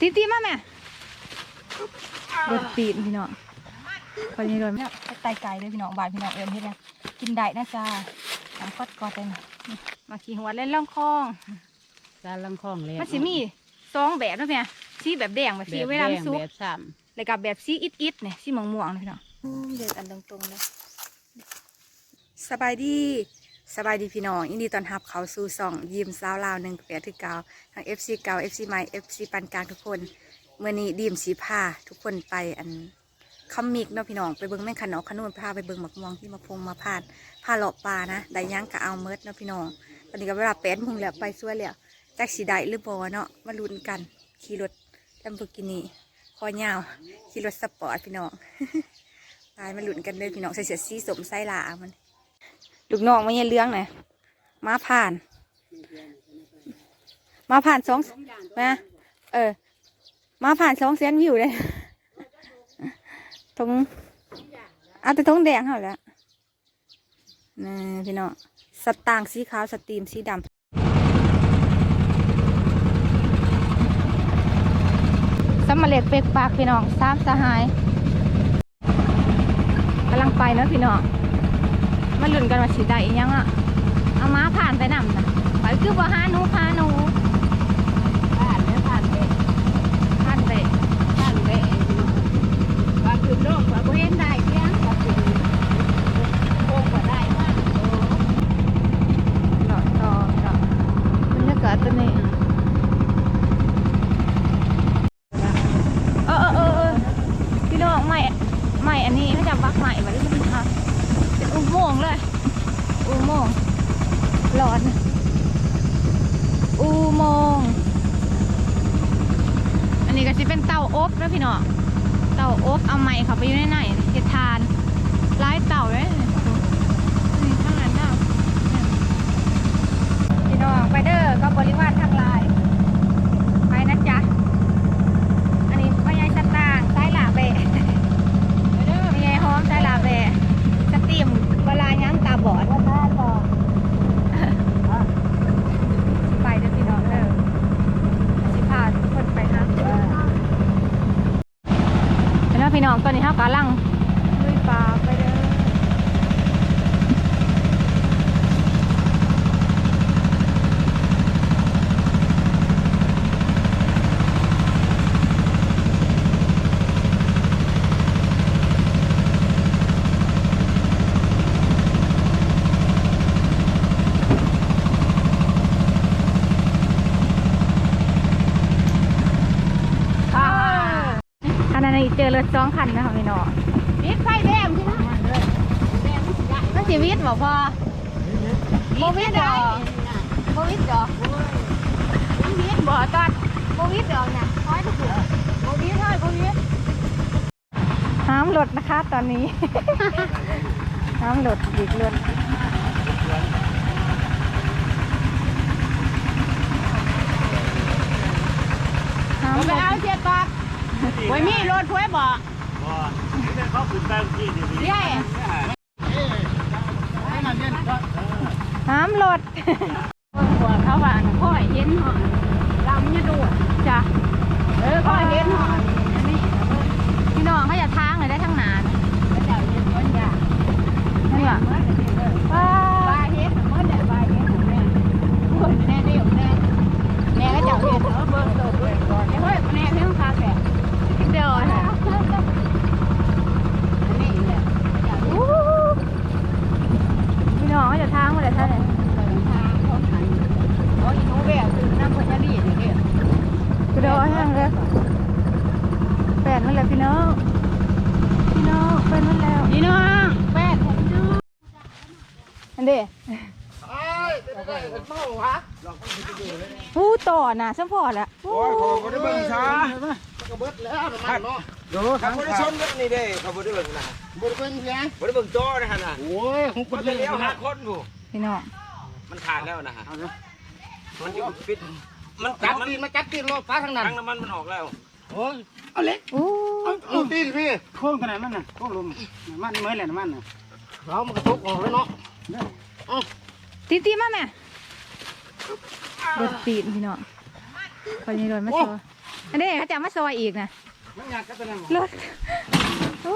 ตีตีมาแม่รถตีนพี่น้องคนนี้โดนเนี่ยไตไก่เลยพี่น้องบานพี่น้องเอิญเฮ็ดเนี่ยกินได้นะจ้าน้ำคดกอดเลยนะนี่มาขี่หัวเล่นล่องคลองการลังคล้องแล้วมันสิมีสองแบบนะแม่สีแบบแดงแบบสีแบบเวลาแดมันงสุกแบบซ้แล้วกับแบบสีอิดๆเนี่ยสีม่วงๆเลยพี่น้องอืมเด็ดอันตรงๆเลยสบายดี สบายดีพี่น้องยินดีต้อนรับเขาสู่ส่อง ยิมสาวลาวหนึ่งแปดที่เก้าทั้ง FC เก่า FC ใหม่ FC ปานกลางทุกคนเมื่อนี้ดีมสีผ้าทุกคนไปอันคอมมิกเนาะพี่น้องไปเบิ่งแม่งขนอขนุนพาไปเบิ่งหมักม่วงที่มาพงมาพาดพาเลาะปลานะได้ย่างกะเอาเมิดเนาะพี่น้องตอนนี้ก็เวลาแปดโมงแล้วไปสวยแล้วแจักสีได้หรือบ่เนาะมาลุ้นกันขี่รถแลมโบกินีคอยาวขี่รถสปอร์ตพี่น้องไปมาลุ้นกันเลยพี่น้องใส่เสื้อสีสมไส้ลามัน ลูกน้องไม่ใช่เรื่องนะมาผ่าน มาผ่านสองมาเออ มาผ่านสองแสนวิวเลยทงเอาแต่ทงแดงเขาแหล้วนี่พี่น้องสตางค์สีขาวสตรีมสีดำสำมะเร็จเป็กปากพี่น้องสามสหายกำลังไปเนาะพี่น้อง มาลุ้นกันว่าสิได้อีหยังอะเอาม้าผ่านไปนำนะไปคือว่าหาหนูพาหนูำผ่านแล้วผ่านไปผ่านไปผ่านไปว่าคือโลกว่าบ่เห็นได้เพียงว่าคือโค้งก็ได้มากโอ้หลอดต่อหลอดบรรยากาศตัวนี้เออเออเออเออพี่น้องใหม่ใหม่อันนี้ไม่จำบักใหม่มาด้วยมันค่ะเป็นอุโมงค์เลย อุโมงค์หลอดอุโมงค์ อันนี้ก็จะเป็นเตาอบนะพี่น้องเตาอบเอาไม้เขาไปอยู่ในไหนเฮ็ดทานหลายเตาเลยข้างหลังเนาะพี่น้องไปเด้อก็บริวารทางหลายไปนะจ๊ะอันนี้พ่อใหญ่สตางสายหลาเบะไปเด้อพี่ใหญ่หอมสายหลาเบะสตรีมเวลาย้ำตาบอดว่าท่าบอดไปเด้อพี่น้องเด้อสิพาทุกคนไปนะเห็นไหม พี่น้องตอนนี้เขากำลังลุยป่าไปเด้อ อันนั้นอีก เจอรถสองคันนะคะพี่น้องปิดไฟแดงใช่ไหมแดงมันสิได้นั่นชีวิตบอกพอโควิดเหรอโควิดเหรอยังเห็นบ่ตอนโควิดเหรอเนี่ยคอยทุกคนโควิดเฮ้ยโควิดห้ามรถนะคะตอนนี้ ห้ามรถหลีกรถห้ามบ่รไปถเอาเจ็ดบาท ไว้มีรถถ้วยบ่เขาขึ้นแบงค์ที่ดีเย้ห้ามรถหัวเขาว่าค่อยเห็นหอเราไม่ดูจ้ะเออค่อยเห็นหอนี่พี่น้องเขาอย่าทางเลยได้ทั้งหนาน เจ้าเห็นคนยา นี่ว่ะ เมื่อเด็กเลย ว้า บายเฮ็ดเมื่อเด็กบายเฮ็ดแม่คนแน่เดียวแน่แน่ก็เจ้าเฮ็ดเออเบิ่งตัวด้วยก่อนเฮ้ยแน่เรื่องคาแฝด เดี๋ยวนะ อันนี้แหละ อู้พี่น้องเขาอย่าทางมาเลยท่านเลย ทางเขาหันโอ้ยหนูแววคือน้ำพญาลีนี่เด้อ กูเดี๋ยวให้เลยแปดมันแล้วพี่น้อง พี่น้องเป็นมันแล้ว พี่น้องแปดพี่น้อง อันเด้ ผู้ต่อน่ะสมพอแล้วโอ้ยขอบได้เบิ่งช้าก็เบิดแล้วน้ำมันเนาะเดี๋ยวขับบ่ได้ชนกันนี่เด้เขาบ่ได้เบิ่งนะบริเวณเพียงบ่ได้เบิ่งจอนะฮะน่ะโอ้ยของคมันนเป็เลี้นยแล้ววหาคนผู้พี่น้องมันขาดแล้วนะฮะเอาเนาะมันอยู่ปิดมันจัจับบมันตีนมาจับตีนรถฟ้าทางนั้นทั้งน้ำมันมันออกแล้วโอ้ยเอาเล็กอู้เอาเอาตีนพี่โค้งขนาดนั้นน่ะโค้งลมมันเมื่อยแหละมันน่ะเรามันกระทบออกแล้วเนาะตีตีมาแม่รถตีนพี่น้อง คนนี้รถมาโชว์อันนี้เขาจะเอามาซอยอีกนะมันอยากก็จะนั่งรถโอ้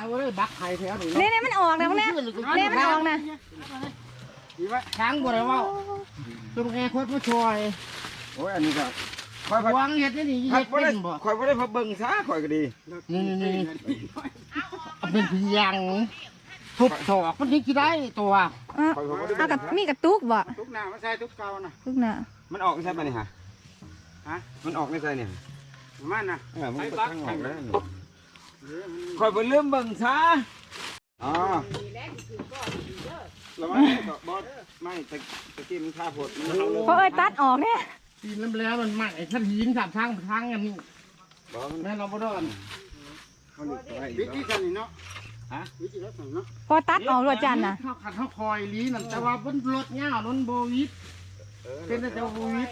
เอาเลยบักไข่แถวนี้เนี่ยเนี่ยมันออกนะพวกเนี้ยเนี่ยมันออกนะดีวะช้างบ่ได้ว่าตุ้งแอร์โคตรมาช่วยโอ้ยอันนี้ก็คอยพัดวางเห็ดนี่นี่พัเห็ดดบ่ได้เป็นบ่คอยบ่ได้พัดเบิ่งซะคอยก็ดีนี่นี่นี่เอาเป็นผียังทุบถอกมันยังกี่ได้ตัวอะคอยบ่ได้เอากับมีกระตุกบ่ทุกหน้ามาใส่ทุกเก่านะทุกน่ะมันออกใช่ปะนี่ฮะ ฮะ มันออกในใส่เนี่ยมันนะเออมันก็ทั้งออกแล้วคอยบ่ลืมเบิ่งซะอ๋อแล้วมันก็บ่ไม่ตะตะกี้มันท่าโพดมันเอาลงเพราะเอ้ยตัดออกเนี่ยตีน้ำแล้วมันมากไอ้ท่านหินสามทางทางอันนี้บ่มันแม่เราบ่ได้กันเขาหลุดไปวิธีกันนี่เนาะฮะวิธีรักษาเนาะพอตัดออกรวดจันทร์น่ะเขาขัดเขาคอยลีนั่นแต่ว่าบนรถเงาล้นโบวิดเป็นแต่โบวิด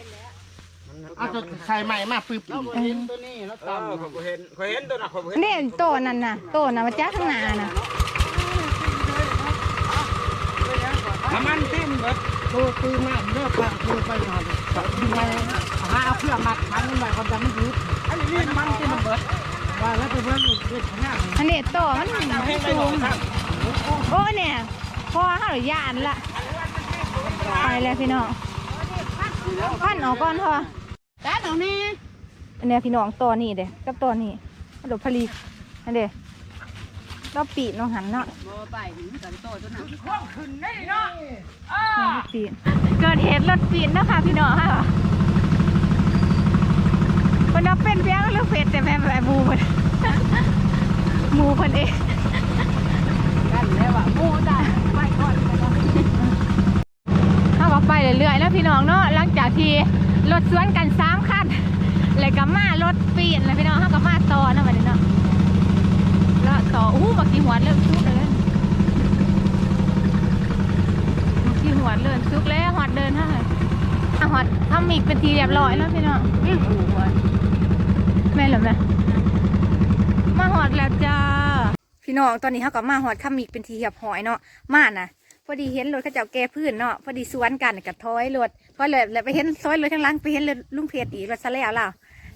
เอาตัวใส่ใหม่มาปึ๊บเราเห็นตัวนี้แล้วเอตามอคอยบ่เห็นคอยเห็นตัวน่ะคอยบ่เห็นนี่โตนั่นน่ะโตน่ะมาจ้าข้างหน้าน่ะน้ำมันติ้มเบิดตัวปืนมาเลือกทางตัวไปหน่อยดึงมาหาเอาเพื่อมัดพันมันไว้คนจะไม่ยุดอันนี้มันที่มันเบิดว่าแล้วไปเบิ่งเด็กข้างหน้าอันนี้โตมันสูงโอ้เนี่ยพอเฮาหรือย่านละไปแล้วพี่น้องพันออกก่อนพอ ตาตรงนี้อันเนี้ยพี่น้องตัวนี้เด้กับตัวนี้เดี๋ยวผลิตอันเด้เราปีดน้องหันเนาะบ่ไปถึงกันโตตัวนั้นรถปีนเกิดเหตุรถปีนนะคะพี่น้องค่ะคนนับเป็นเพียงหรือเฟสแต่แม่แบบหมูเพิ่นหมูเพิ่นเองกันแล้วว่าหมู่ตาไปก่อนไปก่อน เขาก็ไปเรื่อยๆแล้วพี่น้องเนาะหลังจากที่รถสวนกันสามคันเลยก็มารถปีนแล้วพี่น้องเขาก็มาต่อนะวันนี้เนาะแล้วต่ออู้บักกี่หัวเริ่มซุกเลยบักกี่หัวเริ่มซุกแล้วหอดเดินฮะอะหอดทำอีกเป็นทีเรียบร้อยแล้วพี่น้องยังหูว่าแม่เหรอแม่มาหอดแล้วจ้าพี่น้องตอนนี้เขาก็มาหอดข้ามีกเป็นทีเหียบหอยเนาะมาน่ะ พอดีเห็นรถเขาเจ้าแก้พื้นเนาะพอดีสวนกันกับท้อยรถท้อเลยแล้วไปเห็นท้อยรถข้างล่างไปเห็นรถลุงเพชรอีกรถซะแล้วล่ะ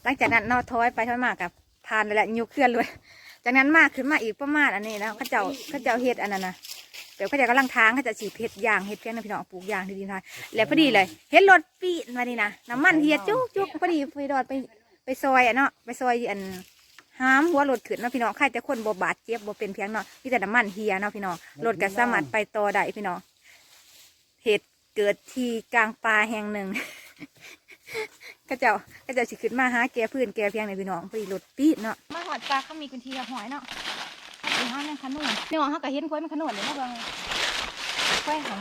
หลังจากนั้นเนาะท้อยไปท้อยมากับพานไปแล้วยุกเคลื่อนเลยจากนั้นมากขึ้นมาอีกประมาณอันนี้นะเขาเจ้าเขาเจ้าเฮ็ดอันนั้นนะเดี๋ยวเขาเจ้ากำลังทางเขาจะฉีดเห็ดยางเห็ดเพียงนะพี่น้องปลูกยางที่ดินทายแล้วพอดีเลย เห็นรถปีนมาดีนะน้ำมันเฮียจุกจุกพอดีไปดอดไปไปซอยอะเนาะไปซอยอัน ห้ามหัวรถขึ้นเนาะพี่น้องใครแต่คนบ่บาดเจ็บบ่เป็นเพียงเนาะมีแต่น้ำมันเฮียเนาะพี่น้องรถก็สามารถไปต่อได้พี่น้องเหตุเกิดที่กลางป่าแห่งหนึ่งก็เจ้าก็เจ้าสิขึ้นมาหาแกพื้นแกเพียงในพี่น้องพอดีรถปีดเนาะมาหอดปลาเขามีกุนทีกับหอยเนาะไปห้างนั่งขนุนพี่น้องเขาก็เห็นกล้วยมันขนุนเลยเนาะเบางกล้วยเขา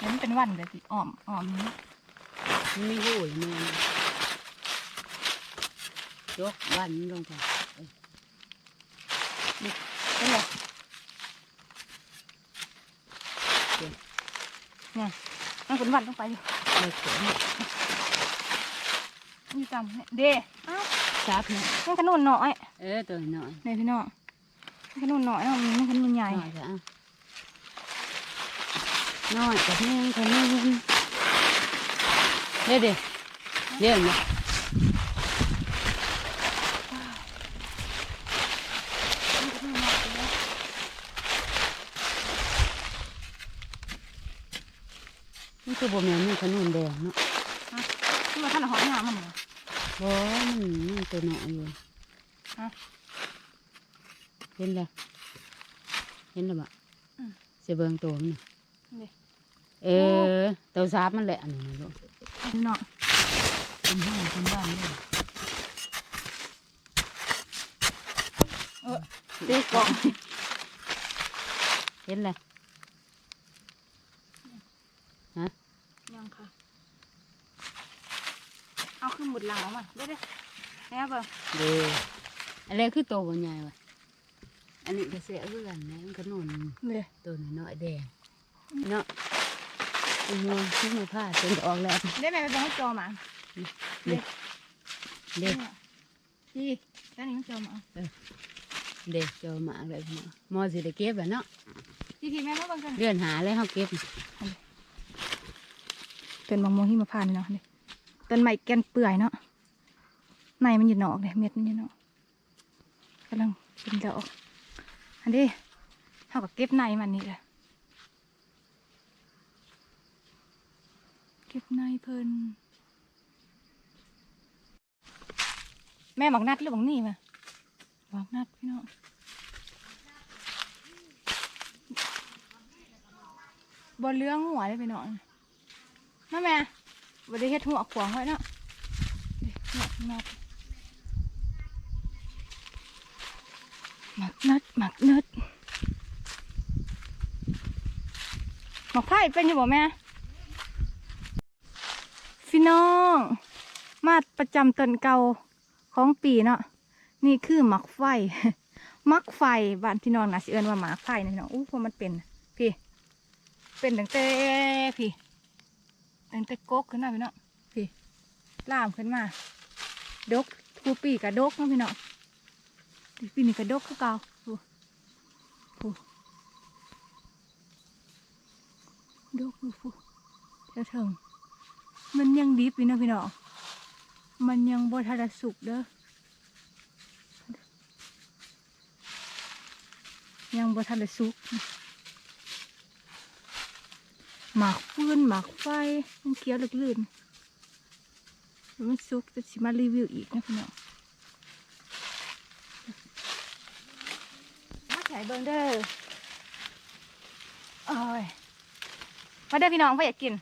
เห็นเป็นวันเลยสิอ่อมอ่อมนี้มีหูยแม่ยกวันลงไป เป็นไรเนี่ยมันเป็นวันต้องไปอยู่เลยเขียนนี่จำเนี่ยเด้อ้าวซับเนี่ยมันขนุนหน่อยเออตัวน้อยเนี่ยพี่น้องมันขนุนหน่อยเนาะมันขนุนใหญ่น้อยจ้ะน้อยกับนี่คนนี้เดี๋ยวเดี๋ยวเดี๋ยวเนี่ย คือบ่แม่นมันขนุนแดงเนาะที่มาท่านหอยงามมันเหรอบ่มันมันตัวน้อยอยู่ฮะเห็นแล้วเห็นแล้วบ่เสียเบิ่งตัวมันน่ะนี่เออตัวซับมันแหละอันนี้นะลูกพี่น้องเป็นห้องเป็นบ้านเลยเด็กกล่องเห็นเลย ยังค่ะ เอาขึ้นหมุดหลังออกมาเด้เด้แม่เบิ่งเด้ออะไรคือตัวบนใหญ่วะอันนี้ก็เสียคือกันนะมันก็นอนเด้ตัวน้อยๆแดงเนาะเป็นมือที่มือผ้าจนออกแล้วเด้แม่ไปเบิ่งให้จอหมาเด้อเด้อพี่แล้วนี่มันจอหมาเด้อเจอหมาเลยเนาะมอสิได้เก็บอะเนาะพี่พี่แม่มาเบิ่งกันเลื่อนหาเลยเฮาเก็บ เป็นมะม่วงหิมพานต์เนาะนี่ต้นไม้แก่นเปื่อยเนาะในมันอยู่นอกเลยเม็ดมันอยู่นอกกำลังเป็นดอกอันนี้เท่ากับเก็บในมันนี่แหละเก็บในเพิ่นแม่หมักนัดหรือหมักนี่มาหมักนัดพี่น้องบนเรื่องหัวเลยพี่น้อง นั่นแม่บนได้เฮ็ดหัวขวางไว้เนาะเด็กหมักนัดหมักนัดหมักนัดหมักไผ่เป็นอยู่บ่แม่พี่น้อง มาประจำตนเก่าของปีเนาะนี่คือหมักไฟหมักไฟบ้านพี่น้องนะสิเอิ้นว่าหมักไฟนะพี่น้องอู้พรามันเป็น พี่ เป็นตั้งแต่พี่ ตั้งแต่กกขึ้นมาพี่เน้องพี่ล่ามขึ้นมา ดกคูปีกับดกเนาะพี่เน้องปีนี้กับดกคือเก่าดูดูดกดูฟูเท่าเถิงมันยังดิบอยู่เนาะพี่เน้องมันยังบทันได้สุกเด้อยังบ่ทันได้สุก หมากฟืนหมากไฟมันเคี้ยวลึกลื่นมันสุกจะสิมารีวิวอีกนะพี่น้องมาถ่ายเบิงเด้อโอ้ยมาเด้อพี่น้องพ่ออยากกิน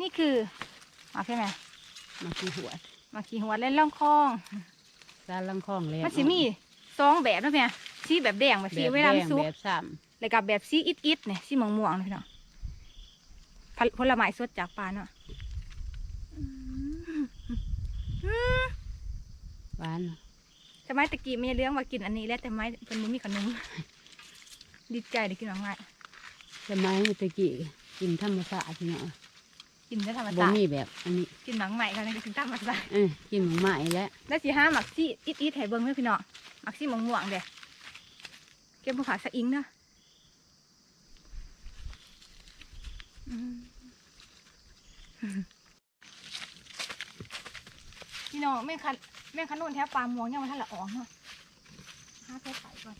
นี่คือหมากใช่ไหมมาขี้หัวหมากขี้หัวเล่นล่องคลองซาลังคองเลยมันสิมีสองแบบนะพี่สีแบบแดงแบบสีเวลามันสุกแบบซ้แล้วกับแบบสีอิดๆเนี่ยสีม่วงๆนะพี่น้อง ผลผลไม้สดจากป่าเนาะำหวานทำไมตะกี้ไม่เลี้ยงมากินอันนี้แล้วแต่ไม่เป็นมุมีขนมดีใจได้กินง่ายสมัยตะกี้กินธรรมชาติพี่น้องๆกินได้ธรรมบ่ชาติมีแบบอันนี้กินหมังใหม่กันเลยกินตามธรรมชาติเออกินหมูใหม่แล้วแล้วสีห้าหมักซี่อิดๆให้เบิ้งเลยพี่น้องหมักซี่ม่วงๆเด้เก็บมาฝากสะอิงนะอืม พี่น้องแม่งคันแม่งคันนุ่นแทบปลาม่วงยังมันทันละออกเนาะห้าเพชรไข่ก่อน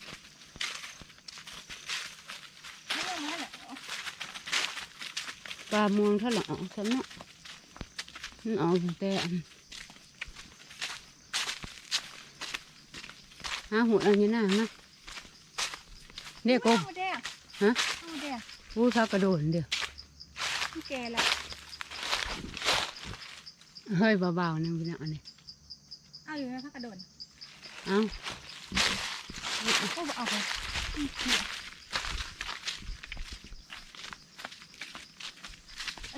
ไม่ยังไม่ทันละออกปลามวงเท่าไหร่ออกสำเนาะมันออกตั้งแต่อันหาหัวเอันนี้นะนะเด็กกบข้าวแดงฮะข้าวแดงพูดเขากระโดดเดียว พี่แกละเฮ้ยเบาๆนะพี่น้องอันนี้เอาอยู่นะพักกระโดดเอ้าก็เอาไป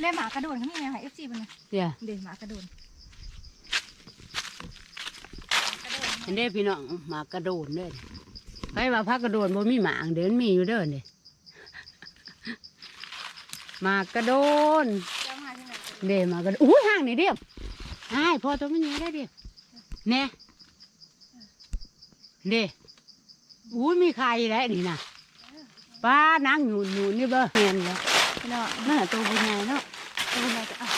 เล่นหมากระโดดเขามีไหมคะเอฟซีเป็นไงเดี๋ยวเดินหมากระโดดอันนี้พี่น้องหมากระโดดเด้อไปว่าพักกระโดดบ่มีหมางเดินมีอยู่เด้อเนี่ยห มากกระโดนเจ้ามาใช่ไหมเด้หมากระโดดอุ้ยห่างนี่เดียวใช่พอตัวมันยังได้เดียวแน่เด้อุ้ยมีใครแล้วนี่นะป้านั่งหนุนหนุนนี่เบ้อเห็นแล้วพี่น้องน่าตัวเป็นไงเนาะเอาไปจะเอา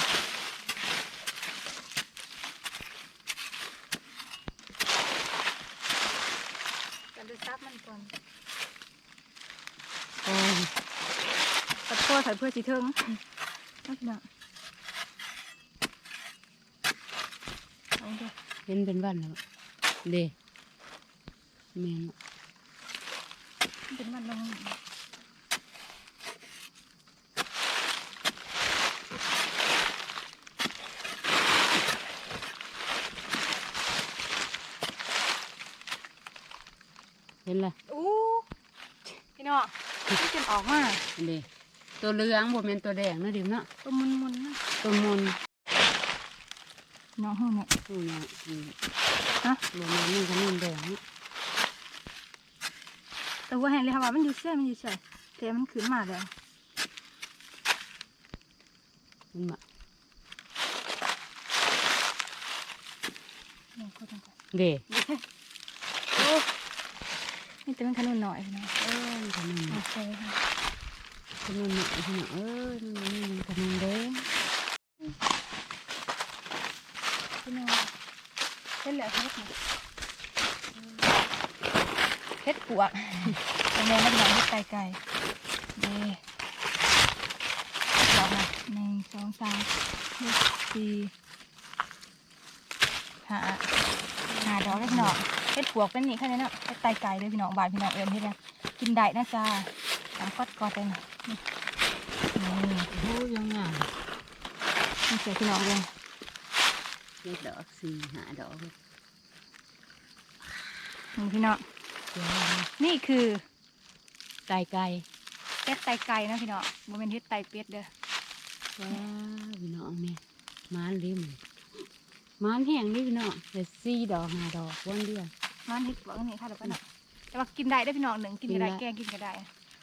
กันดูซับมันก่อน โอ้ย ตัดโทษใส่เพื่อสีเทิงเอาพี่น้องเอาเด้อเห็นเป็นวันแล้วเด้แม่นเป็นมันลงเห็นละอู้พี่น้องที่จนออกมาเด้ ตัวเหลืองบ่แม่นตัวแดงนะดิมเนาะตัวมุนมุนๆนะตัวมนน้องห้องเนี่ยนี่นะอืมฮะบ่แม่นนี่ก็นี่แดงเนาะแต่ว่าเห็นเลยค่ะว่ามันอยู่เส้นมันอยู่เฉยแต่มันขึ้นมาแล้วเห็นบ่นี่ก็ต้องก่อนเด้โอ้นี่แต่มันขนุนหน่อยนะเอ้ยขนมโอเคค่ะ ขนมนขนมเอ้ยมันนี่ขนมแดงพี่น้องขฮ็ดเหลือเฮ็ดนี่เฮ็ดปวกเป็นแม่นักหนังเฮ็ดไก่ไก่เด้ดอกมาหนึ่งสองสามหกสี่ห้าห้าดอกแล้วพี่องเฮ็ดปวกเป็นนี่แค่นี้เนาะเฮ็ดไก่ไก่เลยพี่น้องบาดพี่น้องเอิญเฮ็ดนะกินได้นะจ้า ตามกอดกอดเลยนะนี่นี่โอ้ยังไงนี่เสียพี่น้องเลยเจ็ดดอกสี่ห้าดอกนี่พี่น้องนี่คือไก่ไก่เฮ็ดไตไก่นะพี่น้องบ่แม่นเฮ็ดไตเป็ดเด้อว้าพี่น้องแม่มานริมมานแห้งนี่พี่น้องแต่สี่ดอกห้าดอกวันเดียวมันเฮ็ดปวกนี่ค่ะเดี๋ยวก็เนาะแต่ว่ากินได้ได้อพี่น้องหนึ่งกินก็ได้กินได้แกงกินก็ได้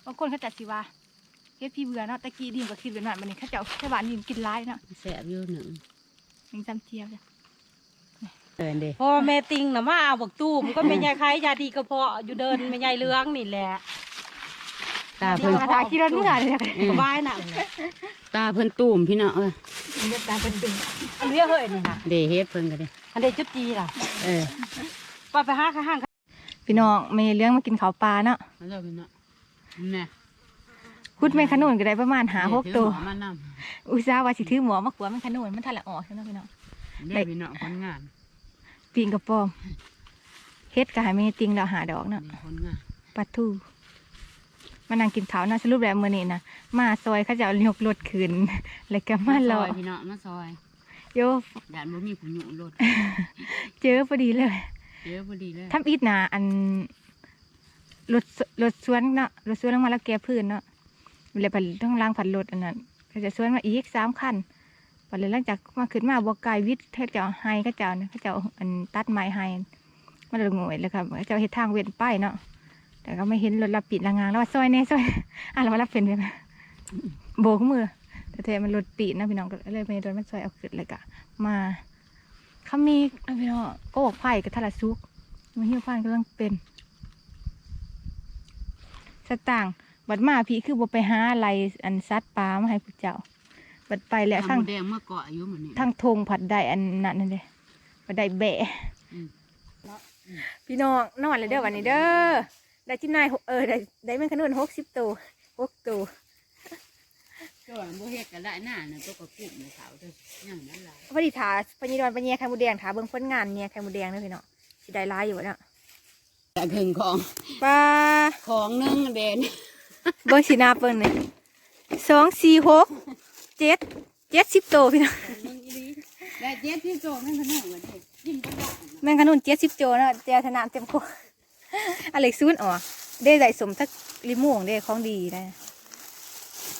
บางคนเขาจัดสิว่าเฮ็ดพี่เบื่อเนาะตะกี้ดีมก็คิดแบบนั้นบัดนี้เขาเจ้าแค่บ้านนี่กินหลายเนาะแสบอยู่หนึ่งยังจำเทียบจ้ะเดินเด้พ่อแม่ติงน่ะมาเอาบักตู้มนก็แม่ยายคล้ายยาดีกระเพาะอยู่เดินแม่ยายเลื้องนี่แหละตาเดี๋เพิ่ยวนกระดาษขี้รถเมื่อเลยจ้ะอืมสบายน่ะตาเพิ่นตุ่มพี่น้องเอ้ยเฮ็ดตามเป็นตึงอันเรียกเฮ้ยนี่นะเดเฮ็ดเพิ่นก็ได้อันเด็จุดจีล่ะเออไปไปหาข้างๆพี่น้องมีเรื่องมากินข้าวปลาเนาะ แล้วเจ้าพี่น้องแน่คุดแม่งขนุนก็ได้ประมาณหาหกตัวมานำอุตส่าห์ว่าสิถือหมอมากลัวแม่งขนุนมันทันละออกใช่ไหมพี่น้องเด้พี่น้องคนงานปีงกระปอมเฮ็ดก็ให้แม่ติงแล้วหาดอกเนาะ คนงานปลาทูมานั่งกินข้าวนะสรุปแล้วมื้อนี้นะมาซอยเขาจะเอายกรถขึ้น แล้วก็มาซรออยพี่น้องมาซอยโยยานบ่มีผู้หยุรถเจอพอดีเลย เยอะพอดีเลยทำอิดนะอัน รถรถสวนเนาะรถสวนลงมาแล้วแกพื้นเนาะเลาผัดต้องล้างผัดรถอันนั้นเขาจะสวนมาอีกสามคันพอเลยหลังจากมาขึ้นมาบวกกายวิทย์เขาจะไฮเขาจะเนี่ยเขาจะอันตัดไม้ไฮมันเลยงวยเลยค่ะเขาจะเอาเฮ็ดทางเวียนป้ายเนาะแต่ก็ไม่เห็นรถรับปิดละงางแล้วว่าซอยแน่ซอยอะเราว่ารับเป็นใช่ไหมโบกมือแต่แท้มันรถปิดนะพี่น้องก็เลยไม่โดนมันซอยเอาขึ้นเลยกะมาเขามีอะพี่น้องก็บอกไผ่กับทาราซุกมันหิวฟันกำลังเป็น สตางค์บัดมาพี่คือบ่ไปหาอะไรอันซัดปลามาให้ผู้เจ้า บัดไปแล้วทาทั้งงแดงเมื่อเกาะอายุเหมือนนี้ทั้งทงผัดได้อันนั้นนั่นเลยบัดได้แบะอืมพี่น้องนอนเลยเด้อวันนี้เด้อได้ที่นายเออได้ได้แม่งขนุนหกสิบตัวหกตัวก็บ่เฮ็ดก็ได้หน้าน่ะตัวก็กุ้มในเขาเด้อยังนั้นหลายพอดีถาพญดอนปัญญาไข่มูแดงถาเบิ่งผลงานเนี่ยไข่มูแดงเด้อพี่น้องสิได้ร้ายอยู่วะเนาะ แต่ถึงของปลาของหนึงเด่นเบิ่งสีหน้าเบิ่งนี่สองสี่หกเจ็ดเจ็ดสิบตัวพี่น้องได้เจ็ดที่โจนั่นก็นึ่งว่าเด้กินบ่ได้แมงขนุนเจ็ดสิบโจเนาะเจ้าธนามเต็มโคอเล็กซูนอ๋อได้ใส่สมทักลิม่วงได้ของดีได้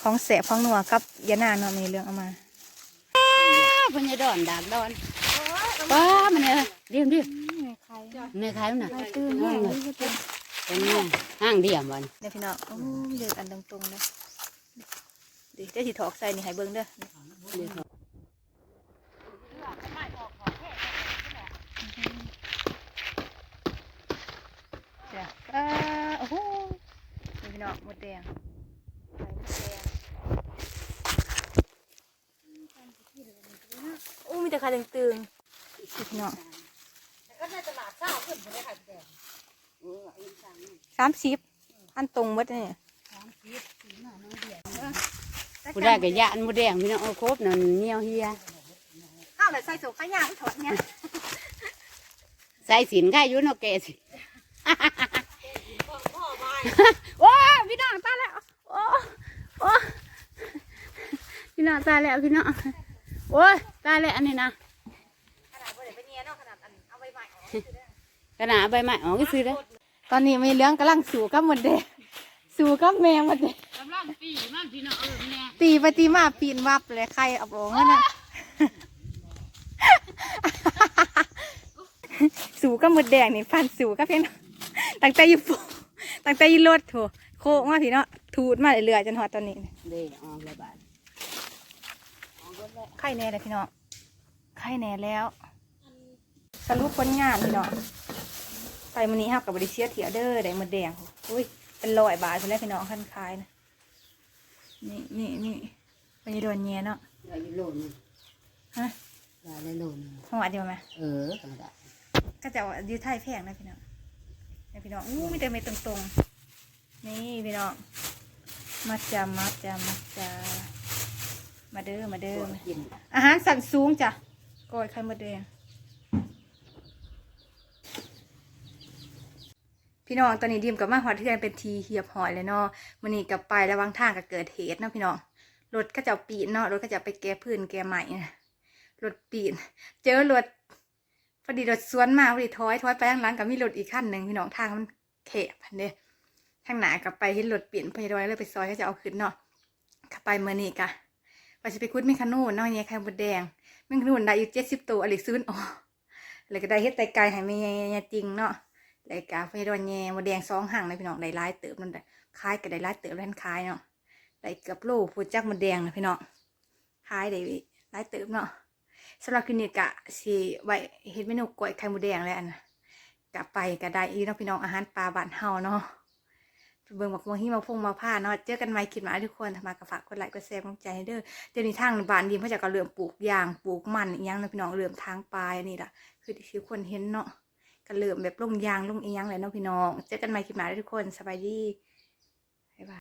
ของแสบของนัวกับยานาเนาะมีเรื่องเอามาเพิ่นจะดอนดากดอนป้ามันเนี่ยเดี๋ยวเดี๋ยว ในขายมันน่ะตื่นเออเป็นไงห้างเดียมวันเดี๋ยวพี่น้องโอ้ยเดือดอันตรงๆเลยเดี๋ยวจะสิถอกใส่นี่ให้เบิ่งเด้อเดี๋ยวเขาเดี๋ยวอ่าโอ้โหนี่พี่น้องหมดแดงใส่หมดแดงโอ้ มีแต่ขาตึงๆนี่พี่น้องสามสิบอันตรงหมดเนี่ยผู้ได้ก็ยานบ่แดงพี่น้องเอาครบนั่นเหนียวเฮียอ้าวแต่ใส่สูงขายาวถอดเนี่ยใส่สินค่าอยู่เนาะแกสิโอ้ยพี่น้องตายแล้วโอ้โอ้พี่น้องตายแล้วพี่น้องโอ้ยตายแล้วอันนี้นะ ขนาดใบไม้ออกก็ซื้อได้ตอนนี้มีเรื่องกำลังสู่กับหมดเดงสู่กับแมงหมดเดงกำลังปีมันพี่น้องเออแน่ตีไปตีมาปีนวับเลยใครเอาออกนั่นน่ะสู่กับหมดแดงนี่ฟันสู่กับเพียงตั้งแต่อยู่ปูตั้งแต่อยู่รถโถโคกมาพี่เนาะทูดมาเรื่อยๆจนหอดตอนนี้เด้ออกเลยบาดไข่แน่เลยพี่น้องไข่แน่แล้ว สรุปผลงานพี่น้อง ไปมื้อนี้เฮากับบริเชียเถียเด้อได้หมดแดงอุ้ยเป็นร้อยบาทเพิ่นแล้วพี่น้องคันขายนะนี่นี่นี่ไปโดนแย่เนาะได้โลนึงฮะได้โลนึงห้องอัดดีไหมเออก็ได้ก็จะเอาอยูไทยแพงนะพี่น้องนี่พี่น้องอู้มีแต่เม็ดตรงๆ นี่พี่น้องมาจามาจามาจามาเด้อมาเด้ออาหารสั่นสูงจ้ะก้อยไข่มดแดง พี่น้องตอนนี้ดิมกับมาหอดเทือนเป็นทีเหียบหอยเลยเนาะมันนี่กับไประวังทางกับเกิดเหตุเนาะพี่น้องรถก็จะปีนเนาะรถก็จะไปแก้พื้นแก้ใหม่นะรถปีน เจอรถพอดีรถสวนมาพอดีถอยถอยไปข้างหลังกับมีรถอีกคันหนึ่งพี่น้องทางมันแคบพันเด้ทางหนากับไปเห็นรถเปลี่ยนไปดอยเลยไปซอยก็จะเอาขึ้นเนาะกับไปเมื่อนี้กะว่าจะไปคุดเมคาโน่เนาะเนี่ยไข่มดแดงเมคาโน่ได้อยู่เจ็ดสิบตัวอะไรซื้ออ๋อเลยก็ได้เฮ็ดไตไก่ให้แม่ยายจริงเนาะ เลยกาไปดอยแย่มดแดงสองห่างเลยพี่น้องได้หลายเติบนั่นแหละขายก็ได้หลายเติบแล้วขายเนาะได้เกือบโลพูดจักมดแดงนะพี่น้องขายได้หลายเติบเนาะสำหรับคลินิกกะสิไว้เฮ็ดเมนูกล้วยไข่มดแดงแล้วอันน่ะกะไปกะได้อีเนพี่น้องอาหารปลาบ้านเฮาเนาะเบิ่งบักม่วงหิมาพงมาผ้าเนาะเจอกันใหม่คลิปหน้าทุกคนถ้ามากระฝากกดไลค์กดแชร์กำลังใจให้เด้อเดี๋ยวนี้ทางบ้านดีมเขาจะก็เริ่มปลูกยางปลูกมันอีหยังนาะพี่น้องเริ่มทางปลายนี่แหละคือที่คนเห็นเนาะ ก็เริ่มแบบลงยางลงอีหยังเลยเนาะพี่น้อง เจอกันใหม่คลิปหน้าทุกคนสบายดี